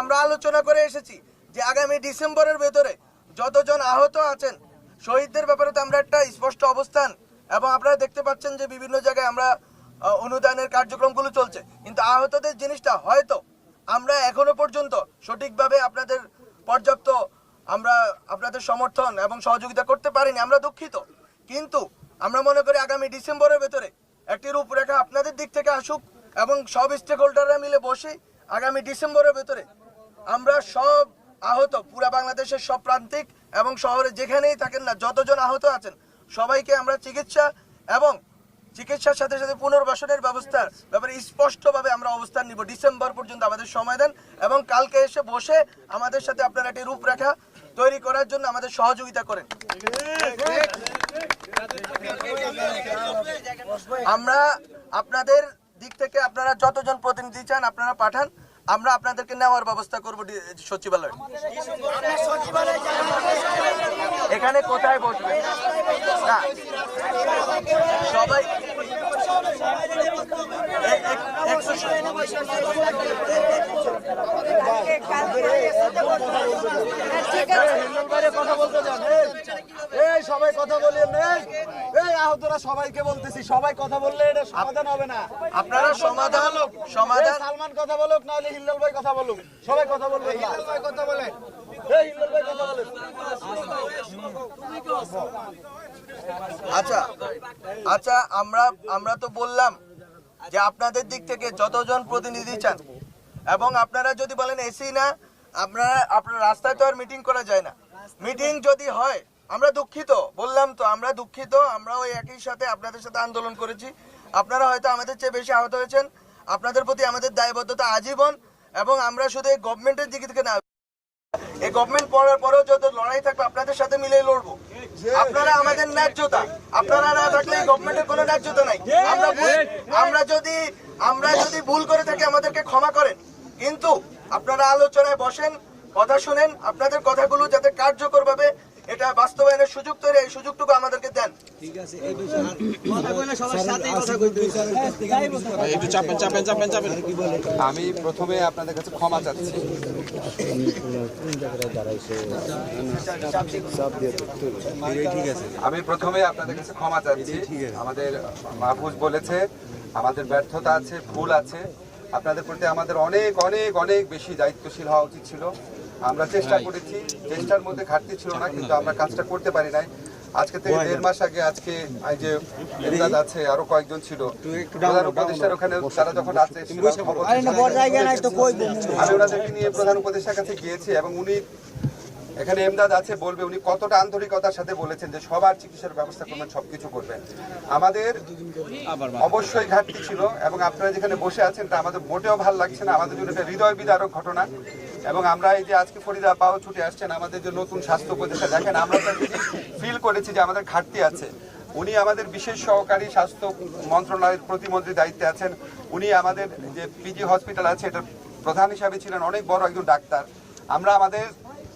আমরা আলোচনা করে এসেছি যে আগামী ডিসেম্বরের ভেতরে যতজন আহত আছেন, শহীদদের ব্যাপারে তো আমরা একটা স্পষ্ট অবস্থান এবং আপনারা দেখতে পাচ্ছেন যে বিভিন্ন জায়গায় আমরা অনুদানের কার্যক্রমগুলো চলছে। কিন্তু আহতদের জিনিসটা হয়তো আমরা এখনও পর্যন্ত সঠিকভাবে আপনাদের পর্যাপ্ত আমরা আপনাদের সমর্থন এবং সহযোগিতা করতে পারিনি, আমরা দুঃখিত। কিন্তু আমরা মনে করি আগামী ডিসেম্বরের ভেতরে একটি রূপরেখা আপনাদের দিক থেকে আসুক এবং সব স্টেক হোল্ডাররা মিলে বসে আগামী ডিসেম্বরের ভেতরে আমরা সব আহত, পুরা বাংলাদেশের সব প্রান্তিক এবং শহরে যেখানেই থাকেন না, যতজন আহত আছেন, সবাইকে আমরা চিকিৎসা এবং চিকিৎসার সাথে সাথে পুনর্বাসনের ব্যবস্থার ব্যাপারে স্পষ্টভাবে আমরা অবস্থান নিব। ডিসেম্বর পর্যন্ত আমাদের সময় দেন এবং কালকে এসে বসে আমাদের সাথে আপনারা একটি রূপরেখা তৈরি করার জন্য আমাদের সহযোগিতা করেন। আমরা আপনাদের দিক থেকে আপনারা যতজন প্রতিনিধি চান আপনারা পাঠান। আমরা আপনাদেরকে নেওয়ার ব্যবস্থা করব সচিবালয়ে। এখানে কোথায় বসবে? না। সবাই কথা বলতে যান। সবাই কথা নেই। এই আহতরা সবাইকে বলতেছি সবাই কথা বললে এটা সমাধান হবে না। আপনারা সমাধান সমাধান। সালমান কথা বলুক নাহলে হিল্লাল ভাই কথা বলুক। সবাই কথা বলবে হিল্লাল ভাই কথা বলেন এই হিল্লাল ভাই কথা বলেন আচ্ছা আচ্ছা আমরা আমরা তো বললাম যে আপনাদের দিক থেকে যতজন প্রতিনিধি চান এবং আপনারা যদি বলেন এসি না আপনারা আপনার রাস্তায় তো আর মিটিং করা যায় না। মিটিং যদি হয় আমরা দুঃখিত, বললাম তো, আমরা দুঃখিত, আমরা ওই একই সাথে আপনাদের সাথে আন্দোলন করেছি। আপনারা হয়তো আমাদের চেয়ে বেশি আহত হয়েছেন, আপনাদের প্রতি আমাদের দায়বদ্ধতা আজীবন, এবং আমরা শুধু এই গভর্নমেন্টের দিক থেকে না, এই গভর্নমেন্ট পড়ার পরেও যত লড়াই থাকবে, আপনাদের সাথে মিলে লড়বো। আপনারা আমাদের ন্যায্যতা, আপনারা না থাকলে গভর্নমেন্টের কোনো ন্যায্যতা নাই। আমরা আমরা যদি আমরা যদি ভুল করে থাকি, আমাদেরকে ক্ষমা করেন। কিন্তু আপনারা আলোচনায় বসেন, কথা শুনেন, আপনাদের কথাগুলো যাতে কার্যকর ভাবে এটা বাস্তবায়নের সুযোগ তৈরি এই সুযোগটুকু আমাদেরকে দেন। একটু চাপেন চাপেন চাপেন চাপেন। আমি প্রথমে আপনাদের কাছে ক্ষমা চাচ্ছি। আমি প্রথমে আপনাদের কাছে ক্ষমা চাচ্ছি। আমাদের মাহফুজ বলেছে আমাদের ব্যর্থতা আছে ভুল আছে। আপনাদের প্রতি আমাদের অনেক অনেক অনেক বেশি দায়িত্বশীল হওয়া উচিত ছিল। আমরা চেষ্টা করেছি চেষ্টার মধ্যে ঘাটতি ছিল না কিন্তু আমরা কাজটা করতে পারি নাই। আজকে থেকে দেড় মাস আগে আজকে এই যে এরদাদ আছে আরও কয়েকজন ছিল। প্রধান উপদেষ্টার ওখানে তারা যখন খবর আমি ওনাদেরকে নিয়ে প্রধান উপদেষ্টার কাছে গিয়েছি এবং উনি এখানে এমদাদ আছে বলবে উনি কতটা আন্তরিকতার সাথে বলেছেন যে সবার চিকিৎসার ব্যবস্থা করবেন সবকিছু করবেন। আমাদের অবশ্যই ঘাটতি ছিল এবং আপনারা যেখানে বসে আছেন তা আমাদের মোটেও ভালো লাগছে না। আমাদের জন্য একটা হৃদয় বিদারক ঘটনা। এবং আমরা এই যে আজকে ফরিদা পাও ছুটে আসছেন, আমাদের যে নতুন স্বাস্থ্য উপদেষ্টা, দেখেন আমরা ফিল করেছি যে আমাদের ঘাটতি আছে। উনি আমাদের বিশেষ সহকারী স্বাস্থ্য মন্ত্রণালয়ের প্রতিমন্ত্রী দায়িত্বে আছেন। উনি আমাদের যে পিজি হসপিটাল আছে, এটার প্রধান হিসাবে ছিলেন অনেক বড় একজন ডাক্তার। আমরা আমাদের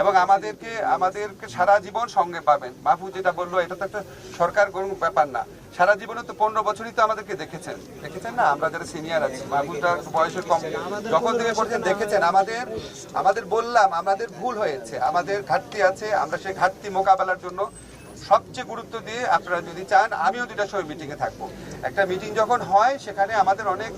এবং আমাদেরকে আমাদেরকে সারা জীবন সঙ্গে পাবেন। মাহু যেটা বলল, এটা তো একটা সরকার কোনো ব্যাপার না। সারা জীবনে তো পনেরো বছরই তো আমাদেরকে দেখেছেন। দেখেছেন না? আমরা যারা সিনিয়র আছি, মাহফুজটা বয়সের কম। যখন থেকে পড়ছেন, দেখেছেন, আমাদের আমাদের বললাম, আমাদের ভুল হয়েছে। আমাদের ঘাটতি আছে, আমরা সেই ঘাটতি মোকাবেলার জন্য সবচেয়ে গুরুত্ব দিয়ে আপনারা যদি চান, আমিও দুটা সময় মিটিংয়ে থাকব। একটা মিটিং যখন হয়, সেখানে আমাদের অনেক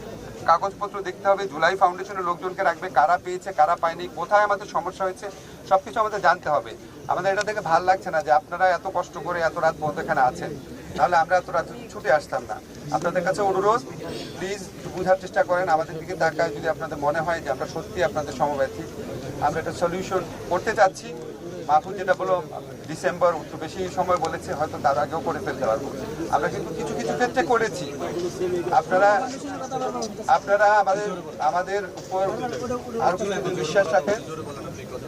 কাগজপত্র দেখতে হবে, জুলাই ফাউন্ডেশনের লোকজনকে রাখবে, কারা পেয়েছে, কারা পায়নি, কোথায় আমাদের সমস্যা হয়েছে সব কিছু আমাদের জানতে হবে। আমাদের এটা দেখে ভালো লাগছে না যে আপনারা এত কষ্ট করে এত রাত পর্যন্ত এখানে আছেন। তাহলে আমরা এত রাত ছুটে আসতাম না। আপনাদের কাছে অনুরোধ, প্লিজ বোঝার চেষ্টা করেন, আমাদের দিকে তাকায় যদি আপনাদের মনে হয় যে আমরা সত্যি আপনাদের সমব্যথী। আমরা একটা সলিউশন করতে চাচ্ছি। মাহফুজ যেটা বলো ডিসেম্বর একটু বেশি সময় বলেছে, হয়তো তার আগেও করে ফেলতে পারব। আমরা কিন্তু কিছু কিছু ক্ষেত্রে করেছি। আপনারা আপনারা আমাদের আমাদের উপর আরও কিছু বিশ্বাস রাখেন।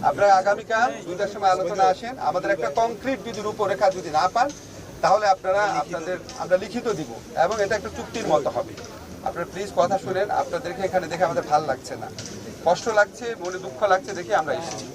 আপনারা আগামীকাল দুইটার সময় আলোচনা আসেন। আমাদের একটা কংক্রিট যদি রূপরেখা যদি না পান, তাহলে আপনারা আপনাদের, আমরা লিখিত দিব এবং এটা একটা চুক্তির মতো হবে। আপনারা প্লিজ কথা শুনেন। আপনাদেরকে এখানে দেখে আমাদের ভালো লাগছে না। কষ্ট লাগছে, মনে দুঃখ লাগছে দেখে আমরা এসেছি।